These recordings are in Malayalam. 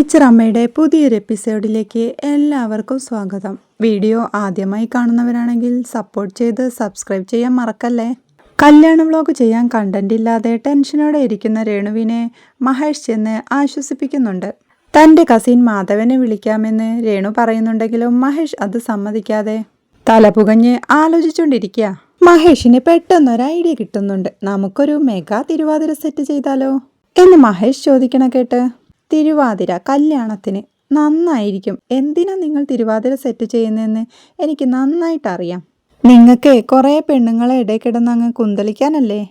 ടീച്ചർ അമ്മയുടെ പുതിയൊരു എപ്പിസോഡിലേക്ക് എല്ലാവർക്കും സ്വാഗതം. വീഡിയോ ആദ്യമായി കാണുന്നവരാണെങ്കിൽ സപ്പോർട്ട് ചെയ്ത് സബ്സ്ക്രൈബ് ചെയ്യാൻ മറക്കല്ലേ? കല്യാണ വ്ലോഗ് ചെയ്യാൻ കണ്ടന്റ് ഇല്ലാതെ ടെൻഷനോടെ ഇരിക്കുന്ന രേണുവിനെ മഹേഷ് ചെന്ന് ആശ്വസിപ്പിക്കുന്നുണ്ട്. തന്റെ കസിൻ മാധവനെ വിളിക്കാമെന്ന് രേണു പറയുന്നുണ്ടെങ്കിലും മഹേഷ് അത് സമ്മതിക്കാതെ തലപുകഞ്ഞ് ആലോചിച്ചുകൊണ്ടിരിക്കുക മഹേഷിന് പെട്ടെന്നൊരു ഐഡിയ കിട്ടുന്നുണ്ട്. നമുക്കൊരു മെഗാ തിരുവാതിര സെറ്റ് ചെയ്താലോ? എന്ന് മഹേഷ് ചോദിക്കണ കേട്ട് തിരുവാതിര കല്യാണത്തിന് നന്നായിരിക്കും. എന്തിനാ നിങ്ങൾ തിരുവാതിര സെറ്റ് ചെയ്യുന്നതെന്ന് എനിക്ക് നന്നായിട്ട് അറിയാം നിങ്ങൾക്ക് കുറേ പെണ്ണുങ്ങളെ ഇടയിൽ കിടന്ന് അങ്ങ് കുന്തളിക്കാനല്ലേ?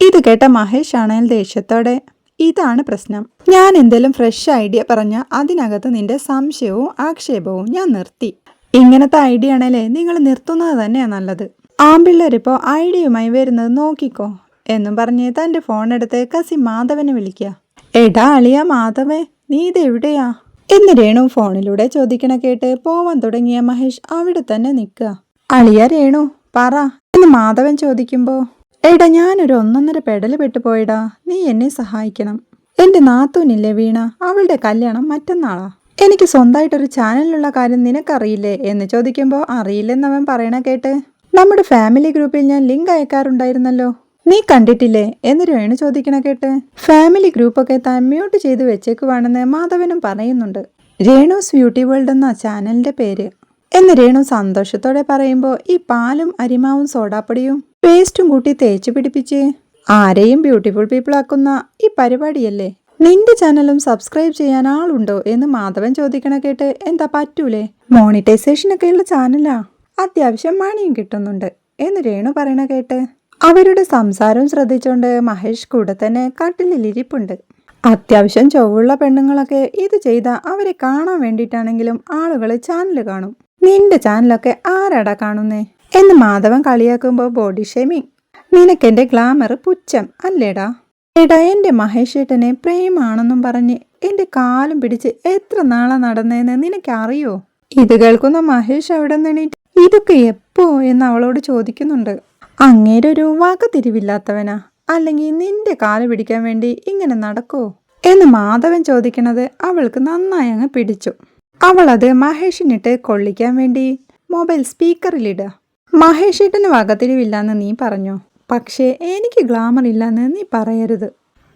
ഇത് കേട്ട മഹേഷ് ആണേൽ ദേഷ്യത്തോടെ ഇതാണ് പ്രശ്നം. ഞാൻ എന്തെങ്കിലും ഫ്രഷ് ഐഡിയ പറഞ്ഞ അതിനകത്ത് നിന്റെ സംശയവും ആക്ഷേപവും ഞാൻ നിർത്തി. ഇങ്ങനത്തെ ഐഡിയ ആണേലേ നിങ്ങൾ നിർത്തുന്നത് തന്നെയാണ് നല്ലത്. ആമ്പിള്ളേരിപ്പോൾ ഐഡിയയുമായി വരുന്നത് നോക്കിക്കോ എന്നും പറഞ്ഞ് തന്റെ ഫോൺ എടുത്ത് കസി മാധവനെ വിളിക്കുക. എടാ അളിയ മാധവേ നീ ഇതെവിടെയാ? എന്ന് രേണു ഫോണിലൂടെ ചോദിക്കണ കേട്ട് പോവാൻ തുടങ്ങിയ മഹേഷ് അവിടെ തന്നെ നിൽക്കുക. അളിയ രേണു പറ. എന്ന് മാധവൻ ചോദിക്കുമ്പോ എടാ ഞാനൊരു ഒന്നൊന്നര പെടൽ പെട്ടുപോയിടാ നീ എന്നെ സഹായിക്കണം. എന്റെ നാത്തൂനില്ലേ വീണ അവളുടെ കല്യാണം മറ്റന്നാളാ. എനിക്ക് സ്വന്തമായിട്ടൊരു ചാനലിലുള്ള കാര്യം നിനക്കറിയില്ലേ എന്ന് ചോദിക്കുമ്പോൾ അറിയില്ലെന്നവൻ പറയണ കേട്ട് നമ്മുടെ ഫാമിലി ഗ്രൂപ്പിൽ ഞാൻ ലിങ്ക് അയക്കാറുണ്ടായിരുന്നല്ലോ. നീ കണ്ടിട്ടില്ലേ? എന്ന് രേണു ചോദിക്കണ കേട്ട് ഫാമിലി ഗ്രൂപ്പൊക്കെ താൻ മ്യൂട്ട് ചെയ്ത് വെച്ചേക്കുവാണെന്ന് മാധവനും പറയുന്നുണ്ട്. രേണുസ് ബ്യൂട്ടി വേൾഡ് എന്ന ചാനലിന്റെ പേര്. എന്ന് രേണു സന്തോഷത്തോടെ പറയുമ്പോൾ ഈ പാലും അരിമാവും സോഡാപ്പൊടിയും പേസ്റ്റും കൂട്ടി തേച്ച് പിടിപ്പിച്ച് ആരെയും ബ്യൂട്ടിഫുൾ പീപ്പിൾ ആക്കുന്ന ഈ പരിപാടിയല്ലേ? നിന്റെ ചാനലും സബ്സ്ക്രൈബ് ചെയ്യാൻ ആളുണ്ടോ? എന്ന് മാധവൻ ചോദിക്കണ കേട്ട് എന്താ പറ്റൂലേ? മോണിറ്റൈസേഷൻ ഒക്കെയുള്ള ചാനലാ. അത്യാവശ്യം മണിയും കിട്ടുന്നുണ്ട്. എന്ന് രേണു പറയണ കേട്ട് അവരുടെ സംസാരം ശ്രദ്ധിച്ചുകൊണ്ട് മഹേഷ് കൂടെ തന്നെ കട്ടിലിരിപ്പുണ്ട് അത്യാവശ്യം ചൊവ്വുള്ള പെണ്ണുങ്ങളൊക്കെ ഇത് ചെയ്ത അവരെ കാണാൻ വേണ്ടിയിട്ടാണെങ്കിലും ആളുകൾ ചാനൽ കാണും. നിന്റെ ചാനലൊക്കെ ആരാടാ കാണുന്നേ? എന്ന് മാധവൻ കളിയാക്കുമ്പോൾ ബോഡി ഷേമിങ് നിനക്കെന്റെ ഗ്ലാമർ പുച്ഛം അല്ലേടാ? എടാ മഹേഷ് ഏട്ടനെ പ്രേമാണെന്നും പറഞ്ഞ് എന്റെ കാലും പിടിച്ച് എത്ര നാളെ നടന്നേന്ന് നിനക്കറിയോ? ഇത് കേൾക്കുന്ന മഹേഷ് അവിടെ നിന്നിട്ട് ഇതൊക്കെ എപ്പോ? എന്ന് അവളോട് ചോദിക്കുന്നുണ്ട്. അങ്ങേരൊരു വാക്ക് തിരിവില്ലാത്തവനാ അല്ലെങ്കിൽ നിന്റെ കാൽ പിടിക്കാൻ വേണ്ടി ഇങ്ങനെ നടക്കോ എന്ന് മാധവൻ ചോദിക്കണത് അവൾക്ക് നന്നായി അങ്ങ് പിടിച്ചു. അവൾ അത് മഹേഷിനിട്ട് കൊള്ളിക്കാൻ വേണ്ടി മൊബൈൽ സ്പീക്കറിലിടുക മഹേഷേട്ടന് വകതിരിവില്ലാന്ന് നീ പറഞ്ഞു? പക്ഷേ എനിക്ക് ഗ്ലാമർ ഇല്ലെന്ന് നീ പറയരുത്.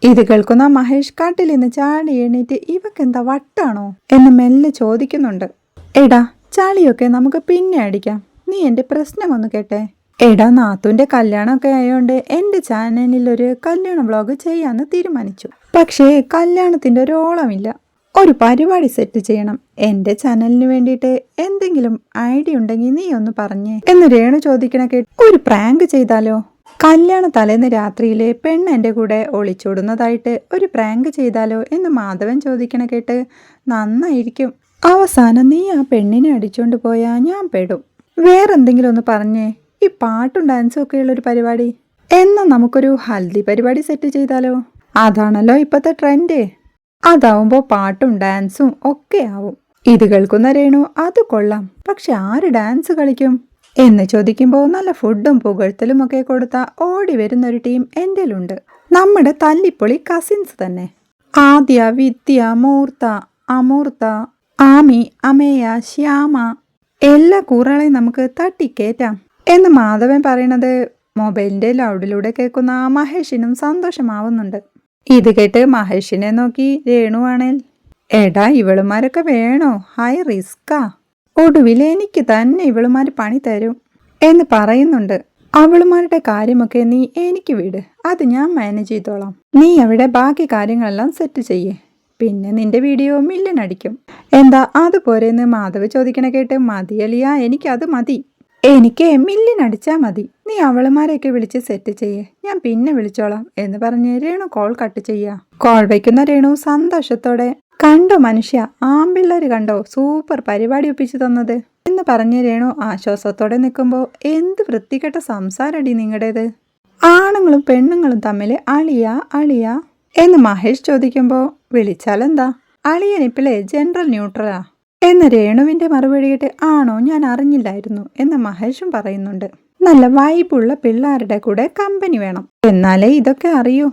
ഇത് കേൾക്കുന്ന മഹേഷ് കാട്ടിൽ നിന്ന് ചാടി എണീറ്റ് ഇവക്കെന്താ വട്ടാണോ എന്ന് മെല്ലെ ചോദിക്കുന്നുണ്ട്. എടാ ചളിയൊക്കെ നമുക്ക് പിന്നെ അടിക്കാം. നീ എന്റെ പ്രശ്നം ഒന്ന് കേട്ടെ. എടാ നാത്തുന്റെ കല്യാണമൊക്കെ ആയതുകൊണ്ട് എന്റെ ചാനലിൽ ഒരു കല്യാണ വ്ളോഗ് ചെയ്യാന്ന് തീരുമാനിച്ചു. പക്ഷേ കല്യാണത്തിന്റെ ഒരു ഓളമില്ല. ഒരു പരിപാടി സെറ്റ് ചെയ്യണം. എന്റെ ചാനലിന് വേണ്ടിയിട്ട് എന്തെങ്കിലും ഐഡിയ ഉണ്ടെങ്കിൽ നീ ഒന്ന് പറഞ്ഞേ. എന്ന് രേണു ചോദിക്കണ കേട്ട് ഒരു പ്രാങ്ക് ചെയ്താലോ? കല്യാണ തലേന്ന് രാത്രിയിലെ പെണ്ണ് എന്റെ കൂടെ ഒളിച്ചോടുന്നതായിട്ട് ഒരു പ്രാങ്ക് ചെയ്താലോ എന്ന് മാധവൻ ചോദിക്കണ കേട്ട് നന്നായിരിക്കും. അവസാനം നീ ആ പെണ്ണിനെ അടിച്ചുകൊണ്ട് പോയാ ഞാൻ പെടും. വേറെന്തെങ്കിലും ഒന്ന് പറഞ്ഞേ. ഈ പാട്ടും ഡാൻസും ഒക്കെയുള്ള ഒരു പരിപാടി. എന്നാ നമുക്കൊരു ഹൽദി പരിപാടി സെറ്റ് ചെയ്താലോ? അതാണല്ലോ ഇപ്പോഴത്തെ ട്രെൻഡ് അതാവുമ്പോൾ പാട്ടും ഡാൻസും ഒക്കെ ആവും. ഇത് കേൾക്കുന്ന രേണു അത് കൊള്ളാം. പക്ഷെ ആര് ഡാൻസ് കളിക്കും? എന്ന് ചോദിക്കുമ്പോൾ നല്ല ഫുഡും പുകഴ്ത്തലും ഒക്കെ കൊടുത്ത ഓടി വരുന്ന ഒരു ടീം എന്റെലുണ്ട് നമ്മുടെ തല്ലിപ്പൊളി കസിൻസ് തന്നെ. ആദ്യ വിദ്യ മൂർത്ത അമൂർത്ത ആമി അമേയ ശ്യാമ. എല്ലാ കൂറാളെയും നമുക്ക് തട്ടിക്കേറ്റാം. എന്ന് മാധവൻ പറയണത് മൊബൈലിന്റെ ലൗഡിലൂടെ കേൾക്കുന്ന മഹേഷിനും സന്തോഷമാവുന്നുണ്ട്. ഇത് കേട്ട് മഹേഷിനെ നോക്കി രേണുവാണേൽ എടാ ഇവളുമാരൊക്കെ വേണോ? ഹൈ റിസ്കാ ഒടുവിൽ എനിക്ക് തന്നെ ഇവളുമാർ പണി തരും. എന്ന് പറയുന്നുണ്ട്. അവളുമാരുടെ കാര്യമൊക്കെ നീ എനിക്ക് വിട്. അത് ഞാൻ മാനേജ് ചെയ്തോളാം. നീ അവിടെ ബാക്കി കാര്യങ്ങളെല്ലാം സെറ്റ് ചെയ്യേ. പിന്നെ നിന്റെ വീഡിയോ മില്ലൻ അടിക്കും. എന്താ അതുപോരെന്ന് മാധവ് ചോദിക്കണ കേട്ട് മതിയലിയ എനിക്കത് മതി. എനിക്ക് മില്യൻ അടിച്ചാൽ മതി. നീ അവളുമാരെയൊക്കെ വിളിച്ച് സെറ്റ് ചെയ്യേ. ഞാൻ പിന്നെ വിളിച്ചോളാം എന്ന് പറഞ്ഞ് രേണു കോൾ കട്ട് ചെയ്യുക കോൾ വയ്ക്കുന്ന രേണു സന്തോഷത്തോടെ കണ്ടോ മനുഷ്യ ആമ്പിള്ളേര് കണ്ടോ സൂപ്പർ പരിപാടി ഒപ്പിച്ചു തന്നത്? എന്ന് പറഞ്ഞ് രേണു ആശ്വാസത്തോടെ നിൽക്കുമ്പോൾ എന്ത് വൃത്തികെട്ട സംസാരടി നിങ്ങളുടേത്? ആണുങ്ങളും പെണ്ണുങ്ങളും തമ്മിൽ അളിയ അളിയ? എന്ന് മഹേഷ് ചോദിക്കുമ്പോൾ വിളിച്ചാലെന്താ? അളിയനിപ്പിലെ ജനറൽ ന്യൂട്രലാ എന്ന് രേണുവിന്റെ മറുപടി ആണോ ഞാൻ അറിഞ്ഞില്ലായിരുന്നു എന്ന് മഹേഷും പറയുന്നുണ്ട്. നല്ല വായ്പുള്ള പിള്ളേരുടെ കൂടെ കമ്പനി വേണം. എന്നാലേ ഇതൊക്കെ അറിയൂ.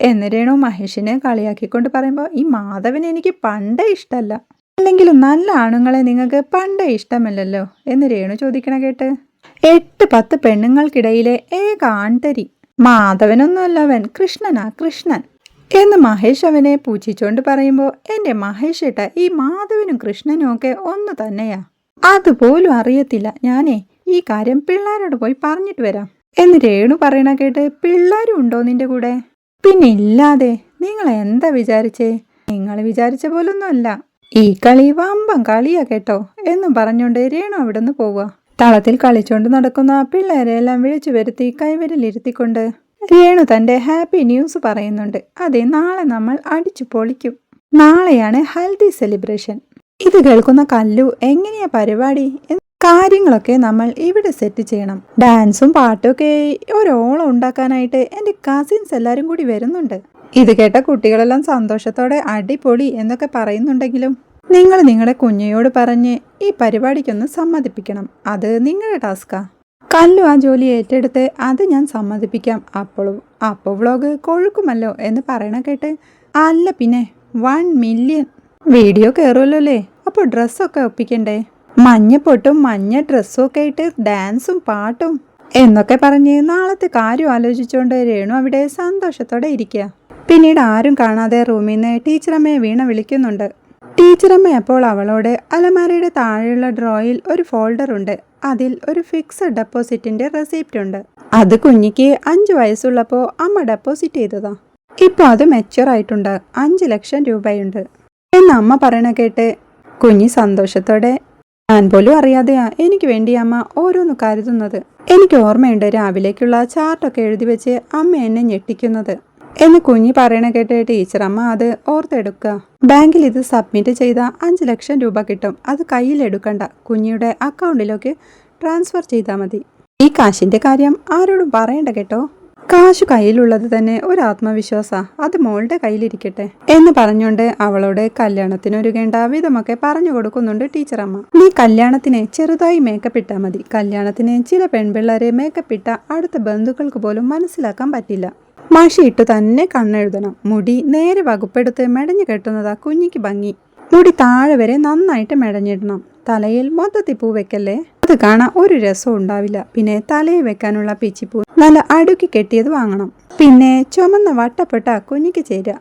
എന്ന് രേണു മഹേഷിനെ കളിയാക്കിക്കൊണ്ട് പറയുമ്പോൾ ഈ മാധവൻ എനിക്ക് പണ്ടേ ഇഷ്ടമല്ല അല്ലെങ്കിൽ നല്ല ആണുങ്ങളെ നിങ്ങൾക്ക് പണ്ടേ ഇഷ്ടമല്ലല്ലോ? എന്ന് രേണു ചോദിക്കണ കേട്ട് എട്ട് പത്ത് പെണ്ണുങ്ങൾക്കിടയിലെ ഏക ആൺതരി മാധവനൊന്നുമല്ലവൻ കൃഷ്ണനാ കൃഷ്ണൻ. എന്ന് മഹേഷ് അവനെ പൂച്ചിച്ചോണ്ട് പറയുമ്പോൾ എന്റെ മഹേഷ് ഏട്ട ഈ മാധവനും കൃഷ്ണനും ഒക്കെ ഒന്ന് തന്നെയാ. അതുപോലും അറിയത്തില്ല. ഞാനേ ഈ കാര്യം പിള്ളേരോട് പോയി പറഞ്ഞിട്ട് വരാം. എന്ന് രേണു പറയണ കേട്ട് പിള്ളേരും ഉണ്ടോ നിന്റെ കൂടെ? പിന്നെ ഇല്ലാതെ നിങ്ങൾ എന്താ വിചാരിച്ചേ? നിങ്ങൾ വിചാരിച്ച പോലൊന്നുമല്ല. ഈ കളി വമ്പം കളിയാ കേട്ടോ എന്നും പറഞ്ഞുകൊണ്ട് രേണു അവിടെ നിന്ന് പോവുക തളത്തിൽ കളിച്ചോണ്ട് നടക്കുന്ന പിള്ളേരെ എല്ലാം വിളിച്ചു വരുത്തി കൈവരിലിരുത്തിക്കൊണ്ട് രേണു തന്റെ ഹാപ്പി ന്യൂസ് പറയുന്നുണ്ട്. അതെ നാളെ നമ്മൾ അടിച്ചു പൊളിക്കും. നാളെയാണ് ഹൽദി സെലിബ്രേഷൻ. ഇത് കേൾക്കുന്ന കല്ലു എങ്ങനെയാ പരിപാടി? കാര്യങ്ങളൊക്കെ നമ്മൾ ഇവിടെ സെറ്റ് ചെയ്യണം. ഡാൻസും പാട്ടുമൊക്കെ ഒരോളം ഉണ്ടാക്കാനായിട്ട് എന്റെ കസിൻസ് എല്ലാവരും കൂടി വരുന്നുണ്ട്. ഇത് കേട്ട കുട്ടികളെല്ലാം സന്തോഷത്തോടെ അടിപൊളി എന്നൊക്കെ പറയുന്നുണ്ടെങ്കിലും നിങ്ങൾ നിങ്ങളുടെ കുഞ്ഞയോട് പറഞ്ഞ് ഈ പരിപാടിക്കൊന്ന് സമ്മതിപ്പിക്കണം. അത് നിങ്ങളുടെ ടാസ്കാ കല്ലു ആ ജോലി ഏറ്റെടുത്ത് അത് ഞാൻ സമ്മതിപ്പിക്കാം. അപ്പോഴും അപ്പോൾ വ്ളോഗ് കൊഴുക്കുമല്ലോ എന്ന് പറയണ കേട്ട് അല്ല പിന്നെ വൺ മില്യൺ വീഡിയോ കയറുമല്ലോ അല്ലേ അപ്പോൾ ഡ്രസ്സൊക്കെ ഒപ്പിക്കണ്ടേ? മഞ്ഞപ്പൊട്ടും മഞ്ഞ ഡ്രസ്സും ഒക്കെ ഇട്ട് ഡാൻസും പാട്ടും. എന്നൊക്കെ പറഞ്ഞ് നാളത്തെ കാര്യം ആലോചിച്ചുകൊണ്ട് രേണു അവിടെ സന്തോഷത്തോടെ ഇരിക്കുക പിന്നീട് ആരും കാണാതെ റൂമിൽ നിന്ന് ടീച്ചറമ്മയെ വീണ വിളിക്കുന്നുണ്ട്. ടീച്ചറമ്മ അപ്പോൾ അവളോട് അലമാരയുടെ താഴെയുള്ള ഡ്രോയിൽ ഒരു ഫോൾഡർ ഉണ്ട്. അതിൽ ഒരു ഫിക്സഡ് ഡെപ്പോസിറ്റിന്റെ റെസിപ്റ്റ് ഉണ്ട്. അത് കുഞ്ഞിക്ക് അഞ്ചു വയസ്സുള്ളപ്പോൾ അമ്മ ഡെപ്പോസിറ്റ് ചെയ്തതാ. ഇപ്പൊ അത് മെച്ചുർ ആയിട്ടുണ്ട്. അഞ്ച് ലക്ഷം രൂപയുണ്ട്. എന്ന് അമ്മ പറയണ കേട്ട് കുഞ്ഞി സന്തോഷത്തോടെ ഞാൻ പോലും അറിയാതെയാ എനിക്ക് വേണ്ടി അമ്മ ഓരോന്ന് കരുതുന്നത്. എനിക്ക് ഓർമ്മയുണ്ട് രാവിലേക്കുള്ള ചാർട്ടൊക്കെ എഴുതി വെച്ച് അമ്മ എന്നെ ഞെട്ടിക്കുന്നത്. എന്ന് കുഞ്ഞി പറയണ കേട്ട് ടീച്ചർ അമ്മ അത് ഓർത്തെടുക്കുക. ബാങ്കിൽ ഇത് സബ്മിറ്റ് ചെയ്ത അഞ്ച് ലക്ഷം രൂപ കിട്ടും. അത് കയ്യിലെടുക്കണ്ട കുഞ്ഞിയുടെ അക്കൗണ്ടിലേക്ക് ട്രാൻസ്ഫർ ചെയ്താൽ മതി. ഈ കാശിന്റെ കാര്യം ആരോടും പറയണ്ട കേട്ടോ. കാശു കയ്യിലുള്ളത് തന്നെ ഒരു ആത്മവിശ്വാസ. അത് മോളുടെ കയ്യിലിരിക്കട്ടെ. എന്ന് പറഞ്ഞുകൊണ്ട് അവളോട് കല്യാണത്തിനൊരുകേണ്ട വിധമൊക്കെ പറഞ്ഞു കൊടുക്കുന്നുണ്ട് ടീച്ചറമ്മ നീ കല്യാണത്തിന് ചെറുതായി മേക്കപ്പ് ഇട്ടാൽ മതി. കല്യാണത്തിന് ചില പെൺപിള്ളേരെ മേക്കപ്പ് ഇട്ട അടുത്ത ബന്ധുക്കൾക്ക് പോലും മനസ്സിലാക്കാൻ പറ്റില്ല. മഷി ഇട്ടു തന്നെ കണ്ണെഴുതണം. മുടി നേരെ വകുപ്പെടുത്ത് മെടഞ്ഞു കെട്ടുന്നതാ കുഞ്ഞിക്ക് ഭംഗി. മുടി താഴെ വരെ നന്നായിട്ട് മെടഞ്ഞിടണം. തലയിൽ മൊത്തത്തിൽ പൂ വെക്കല്ലേ? അത് കാണാൻ ഒരു രസവും ഉണ്ടാവില്ല. പിന്നെ തലയിൽ വെക്കാനുള്ള പിച്ചിപ്പൂ നല്ല അടുക്കി കെട്ടിയത് വാങ്ങണം. പിന്നെ ചുമന്ന വട്ടപ്പെട്ട കുഞ്ഞിക്ക് ചേരുക.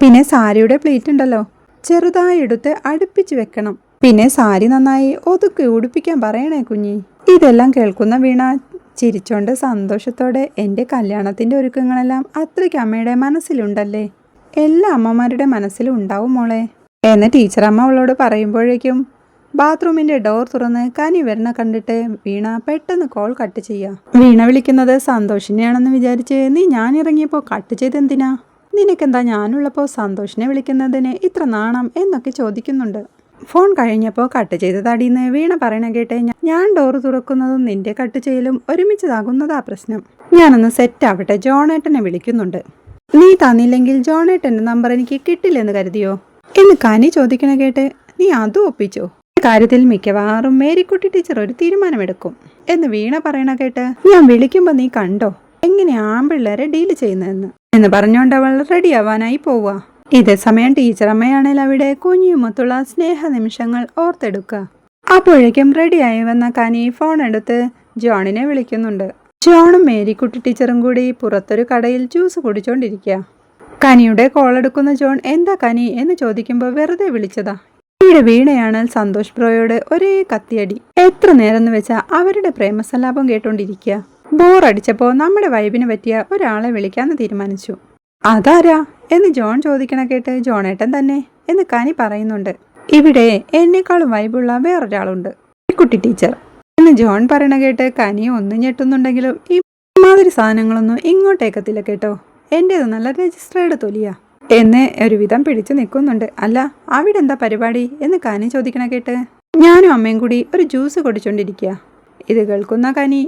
പിന്നെ സാരിയുടെ പ്ലേറ്റ് ഉണ്ടല്ലോ. ചെറുതായി എടുത്ത് അടുപ്പിച്ച് വെക്കണം. പിന്നെ സാരി നന്നായി ഒതുക്കി ഉടുപ്പിക്കാൻ പറയണേ കുഞ്ഞി. ഇതെല്ലാം കേൾക്കുന്ന വീണ ചിരിച്ചോണ്ട് സന്തോഷത്തോടെ എന്റെ കല്യാണത്തിന്റെ ഒരുക്കങ്ങളെല്ലാം അത്രയ്ക്ക് അമ്മയുടെ മനസ്സിലുണ്ടല്ലേ? എല്ലാ അമ്മമാരുടെ മനസ്സിലും ഉണ്ടാവും മോളെ. എന്ന് ടീച്ചർ അമ്മ അവളോട് പറയുമ്പോഴേക്കും ബാത്റൂമിന്റെ ഡോർ തുറന്ന് കനി വരണ കണ്ടിട്ട് വീണ പെട്ടെന്ന് കോൾ കട്ട് ചെയ്യുക വീണ വിളിക്കുന്നത് സന്തോഷിനെയാണെന്ന് വിചാരിച്ച് നീ ഞാൻ ഇറങ്ങിയപ്പോൾ കട്ട് ചെയ്തെന്തിനാ? നിനക്കെന്താ ഞാനുള്ളപ്പോൾ സന്തോഷിനെ വിളിക്കുന്നതിന് ഇത്ര നാണം എന്നൊക്കെ ചോദിക്കുന്നുണ്ട്. ഫോൺ കഴിഞ്ഞപ്പോൾ കട്ട് ചെയ്തതടിന്ന് വീണ പറയണ കേട്ടേ ഞാൻ ഡോറ് തുറക്കുന്നതും നിന്റെ കട്ട് ചെയ്യലും ഒരുമിച്ചതാകുന്നതാ പ്രശ്നം. ഞാനൊന്ന് സെറ്റ് ആവട്ടെ ജോണേട്ടനെ വിളിക്കുന്നുണ്ട്. നീ തന്നില്ലെങ്കിൽ ജോണേട്ടന്റെ നമ്പർ എനിക്ക് കിട്ടില്ലെന്ന് കരുതിയോ? എന്ന് കനി ചോദിക്കണ കേട്ട് നീ അതും ഒപ്പിച്ചോ? കാര്യത്തിൽ മിക്കവാറും മേരിക്കുട്ടി ടീച്ചർ ഒരു തീരുമാനമെടുക്കും. എന്ന് വീണ പറയണ കേട്ട് ഞാൻ വിളിക്കുമ്പോൾ നീ കണ്ടോ? എങ്ങനെ ആമ്പിള്ളേരെ ഡീൽ ചെയ്യുന്നതെന്ന്? എന്ന് പറഞ്ഞുകൊണ്ട് അവൾ റെഡിയാവാനായി പോവുക ഇതേ സമയം ടീച്ചർ അമ്മയാണെങ്കിൽ അവിടെ കുഞ്ഞുമൊത്തുള്ള സ്നേഹ നിമിഷങ്ങൾ ഓർത്തെടുക്കുക അപ്പോഴേക്കും റെഡിയായി വന്ന കനി ഫോൺ എടുത്ത് ജോണിനെ വിളിക്കുന്നുണ്ട്. ജോണും മേരിക്കുട്ടി ടീച്ചറും കൂടി പുറത്തൊരു കടയിൽ ജ്യൂസ് കുടിച്ചോണ്ടിരിക്കുക കനിയുടെ കോൾ എടുക്കുന്ന ജോൺ എന്താ കനി? എന്ന് ചോദിക്കുമ്പോൾ വെറുതെ വിളിച്ചതാ. ഇവിടെ വീണയാണ് സന്തോഷ് ബ്രോയോട് ഒരേ കത്തിയടി. എത്ര നേരം എന്ന് വെച്ചാ അവരുടെ പ്രേമസല്ലാപം കേട്ടോണ്ടിരിക്കുക ബോറടിച്ചപ്പോൾ നമ്മുടെ വൈബിന് പറ്റിയ ഒരാളെ വിളിക്കാന്ന് തീരുമാനിച്ചു. അതാരാ എന്ന് ജോൺ ചോദിക്കണ കേട്ട് ജോണേട്ടൻ തന്നെ എന്ന് കനി പറയുന്നുണ്ട്. ഇവിടെ എന്നെക്കാളും വൈബുള്ള വേറൊരാളുണ്ട്. കുട്ടി ടീച്ചർ. എന്ന് ജോൺ പറയണ കേട്ട് കനി ഒന്നും ഞെട്ടുന്നുണ്ടെങ്കിലും ഈ മാതിരി സാധനങ്ങളൊന്നും ഇങ്ങോട്ടേക്കത്തില്ല കേട്ടോ. എന്റേത് നല്ല രജിസ്റ്റേർഡ് തൊലിയാ. എന്ന് ഒരുവിധം പിടിച്ചു നിൽക്കുന്നുണ്ട്. അല്ല അവിടെ എന്താ പരിപാടി എന്ന് കനി ചോദിക്കണ കേട്ട് ഞാനും അമ്മയും കൂടി ഒരു ജ്യൂസ് കുടിച്ചോണ്ടിരിക്കുക ഇത് കേൾക്കുന്ന കനി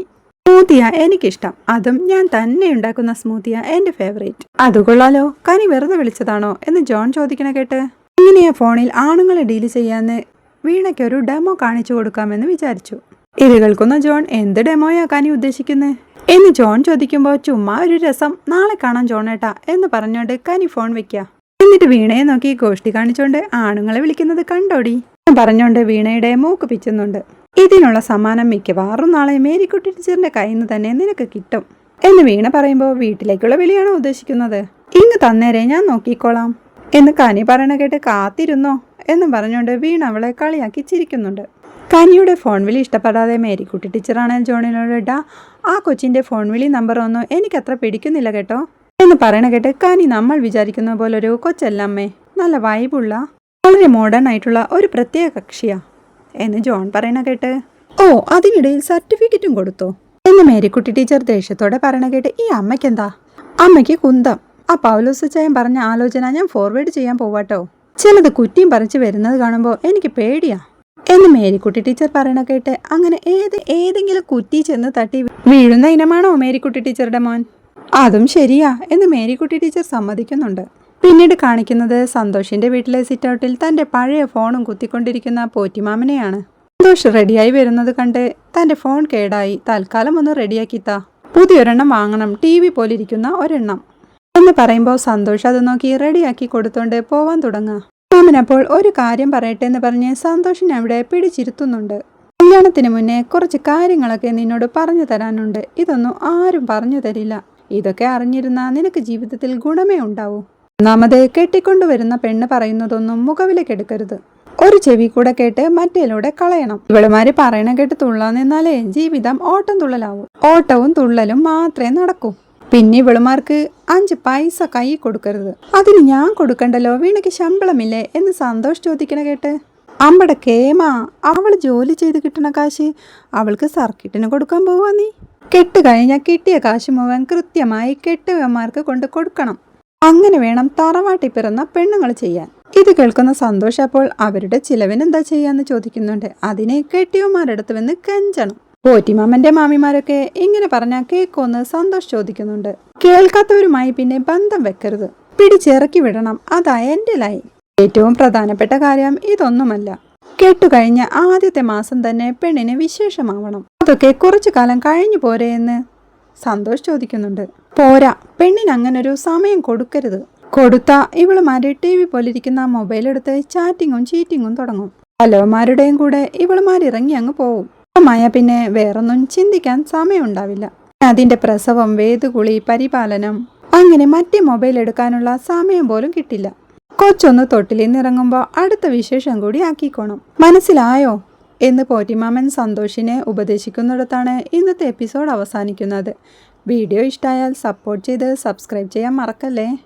സ്മൂത്തിയ എനിക്കിഷ്ടം. അതും ഞാൻ തന്നെ ഉണ്ടാക്കുന്ന സ്മൂത്തിയ എന്റെ ഫേവറേറ്റ് അത് കൊള്ളാലോ. കനി വെറുതെ വിളിച്ചതാണോ എന്ന് ജോൺ ചോദിക്കണ കേട്ട്. ഇങ്ങനെയാ ഫോണിൽ ആണുങ്ങളെ ഡീൽ ചെയ്യാന്ന് വീണയ്ക്ക് ഒരു ഡെമോ കാണിച്ചു കൊടുക്കാമെന്ന് വിചാരിച്ചു. ഇത് കേൾക്കുന്ന ജോൺ എന്ത് ഡെമോയാ കനി ഉദ്ദേശിക്കുന്നത് എന്ന് ജോൺ ചോദിക്കുമ്പോൾ ചുമ്മാ ഒരു രസം. നാളെ കാണാം ജോണേട്ടാ എന്ന് പറഞ്ഞോണ്ട് കനി ഫോൺ വെക്കുക എന്നിട്ട് വീണയെ നോക്കി ഗോഷ്ടി കാണിച്ചോണ്ട് ആണുങ്ങളെ വിളിക്കുന്നത് കണ്ടോടി? പറഞ്ഞോണ്ട് വീണയുടെ മൂക്ക് പിച്ചുന്നുണ്ട്. ഇതിനുള്ള സമ്മാനം മിക്കവാറും നാളെ മേരിക്കുട്ടി ടീച്ചറിന്റെ കയ്യിൽ നിന്ന് തന്നെ നിനക്ക് കിട്ടും എന്ന് വീണ പറയുമ്പോൾ വീട്ടിലേക്കുള്ള വിളിയാണോ ഉദ്ദേശിക്കുന്നത്? ഇങ്ങ് തന്നേരെ ഞാൻ നോക്കിക്കോളാം. എന്ന് കനി പറയണ കേട്ട് കാത്തിരുന്നോ എന്ന് പറഞ്ഞുകൊണ്ട് വീണ അവളെ കളിയാക്കി ചിരിക്കുന്നുണ്ട്. കനിയുടെ ഫോൺ വിളി ഇഷ്ടപ്പെടാതെ മേരിക്കുട്ടി ടീച്ചറാണ് ജോണിനോട് ഇട്ടാ ആ കൊച്ചിന്റെ ഫോൺ വിളി നമ്പർ ഒന്നും എനിക്കത്ര പിടിക്കുന്നില്ല കേട്ടോ. എന്ന് പറയണ കേട്ട് കനി നമ്മൾ വിചാരിക്കുന്ന പോലെ ഒരു കൊച്ചല്ലമ്മേ നല്ല വൈബുള്ള വളരെ മോഡേൺ ആയിട്ടുള്ള ഒരു പ്രത്യേക കക്ഷിയാ. എന്ന് ജോൺ പറയണ കേട്ട്. ഓ അതിനിടയിൽ സർട്ടിഫിക്കറ്റും കൊടുത്തോ? എന്ന് മേരിക്കുട്ടി ടീച്ചർ ദേഷ്യത്തോടെ പറയണ കേട്ട് ഈ അമ്മയ്ക്ക് എന്താ അമ്മയ്ക്ക് കുന്തം. ആ പൗലോസ് ചായൻ പറഞ്ഞ ആലോചന ഞാൻ ഫോർവേഡ് ചെയ്യാൻ പോവാട്ടോ. ചിലത് കുറ്റിയും പറിച്ച് വരുന്നത് കാണുമ്പോൾ എനിക്ക് പേടിയാ. എന്ന് മേരിക്കുട്ടി ടീച്ചർ പറയണ കേട്ട് അങ്ങനെ ഏത് ഏതെങ്കിലും കുറ്റി ചെന്ന് തട്ടി വീഴുന്ന ഇനമാണോ മേരിക്കുട്ടി ടീച്ചറുടെ മോൻ? അതും ശരിയാ എന്ന് മേരിക്കുട്ടി ടീച്ചർ സമ്മതിക്കുന്നുണ്ട്. പിന്നീട് കാണിക്കുന്നത് സന്തോഷിന്റെ വീട്ടിലെ സിറ്റൗട്ടിൽ തന്റെ പഴയ ഫോണും കുത്തിക്കൊണ്ടിരിക്കുന്ന പോറ്റിമാമനെയാണ്. സന്തോഷ് റെഡിയായി വരുന്നത് കണ്ട് തന്റെ ഫോൺ കേടായി. തൽക്കാലം ഒന്ന് റെഡിയാക്കിത്താ പുതിയൊരെണ്ണം വാങ്ങണം. ടി വി പോലിരിക്കുന്ന ഒരെണ്ണം. എന്ന് പറയുമ്പോൾ സന്തോഷ് അത് നോക്കി റെഡിയാക്കി കൊടുത്തോണ്ട് പോവാൻ തുടങ്ങുക. മാമനപ്പോൾ ഒരു കാര്യം പറയട്ടെ എന്ന് പറഞ്ഞ് സന്തോഷിനെ അവിടെ പിടിച്ചിരുത്തുന്നുണ്ട്. കല്യാണത്തിന് മുന്നേ കുറച്ച് കാര്യങ്ങളൊക്കെ നിന്നോട് പറഞ്ഞു തരാനുണ്ട്. ഇതൊന്നും ആരും പറഞ്ഞു തരില്ല. ഇതൊക്കെ അറിഞ്ഞിരുന്നാൽ നിനക്ക് ജീവിതത്തിൽ ഗുണമേ ഉണ്ടാവൂ. ഒന്നാമത് കെട്ടിക്കൊണ്ടുവരുന്ന പെണ്ണ് പറയുന്നതൊന്നും മുഖവിലേക്കെടുക്കരുത് ഒരു ചെവി കൂടെ കേട്ട് മറ്റേലൂടെ കളയണം. ഇവളുമാര് പറയണ കേട്ട് തുള്ളാൻ നിന്നാലേ ജീവിതം ഓട്ടം തുള്ളലാവും. ഓട്ടവും തുള്ളലും മാത്രമേ നടക്കൂ. പിന്നെ ഇവളുമാർക്ക് അഞ്ച് പൈസ കൈ കൊടുക്കരുത്. അതിന് ഞാൻ കൊടുക്കണ്ടല്ലോ? വീണയ്ക്ക് ശമ്പളമില്ലേ? എന്ന് സന്തോഷ് ചോദിക്കണ കേട്ട്. അമ്പട കേമാ അവൾ ജോലി ചെയ്ത് കിട്ടണ കാശ് അവൾക്ക് സർക്കിട്ടിന് കൊടുക്കാൻ പോവാ നീ. കെട്ട് കഴിഞ്ഞാൽ കിട്ടിയ കാശ് മുഴുവൻ കൃത്യമായി കെട്ടുകന്മാർക്ക് കൊണ്ട് കൊടുക്കണം. അങ്ങനെ വേണം തറവാട്ടി പിറന്ന പെണ്ണുങ്ങൾ ചെയ്യാൻ. ഇത് കേൾക്കുന്ന സന്തോഷ് അപ്പോൾ അവരുടെ ചിലവിനെന്താ ചെയ്യാന്ന് ചോദിക്കുന്നുണ്ട്. അതിനെ കെട്ടിയോമാരെടുത്ത് വന്ന് കെഞ്ചണം. പോറ്റിമാമന്റെ മാമിമാരൊക്കെ ഇങ്ങനെ പറഞ്ഞാൽ കേക്കോന്ന് സന്തോഷ് ചോദിക്കുന്നുണ്ട്. കേൾക്കാത്തവരുമായി പിന്നെ ബന്ധം വെക്കരുത്. പിടിച്ചിറക്കി വിടണം. അതാ എന്റെ ലൈൻ. ഏറ്റവും പ്രധാനപ്പെട്ട കാര്യം ഇതൊന്നുമല്ല. കെട്ടുകഴിഞ്ഞ ആദ്യത്തെ മാസം തന്നെ പെണ്ണിന് വിശേഷമാവണം. അതൊക്കെ കുറച്ചു കാലം കഴിഞ്ഞു പോരെ എന്ന് സന്തോഷ് ചോദിക്കുന്നുണ്ട്. പോരാ പെണ്ണിന് അങ്ങനൊരു സമയം കൊടുക്കരുത്. കൊടുത്ത ഇവളുമാര് ടി വി മൊബൈൽ എടുത്ത് ചാറ്റിങ്ങും ചീറ്റിങ്ങും തുടങ്ങും. പലവന്മാരുടെയും കൂടെ ഇവളുമാരിറങ്ങി അങ്ങ് പോവും. മായ പിന്നെ വേറൊന്നും ചിന്തിക്കാൻ സമയമുണ്ടാവില്ല. അതിന്റെ പ്രസവം വേദുകുളി പരിപാലനം അങ്ങനെ മറ്റേ മൊബൈൽ എടുക്കാനുള്ള സമയം പോലും കിട്ടില്ല. കൊച്ചൊന്ന് തൊട്ടിലിന്നിറങ്ങുമ്പോൾ അടുത്ത വിശേഷം കൂടി ആക്കിക്കോണം. മനസ്സിലായോ? എന്ന് പോറ്റിമാമൻ സന്തോഷിനെ ഉപദേശിക്കുന്നിടത്താണ് ഇന്നത്തെ എപ്പിസോഡ് അവസാനിക്കുന്നത്. വീഡിയോ ഇഷ്ടമായാൽ സപ്പോർട്ട് ചെയ്ത് സബ്സ്ക്രൈബ് ചെയ്യാൻ മറക്കല്ലേ?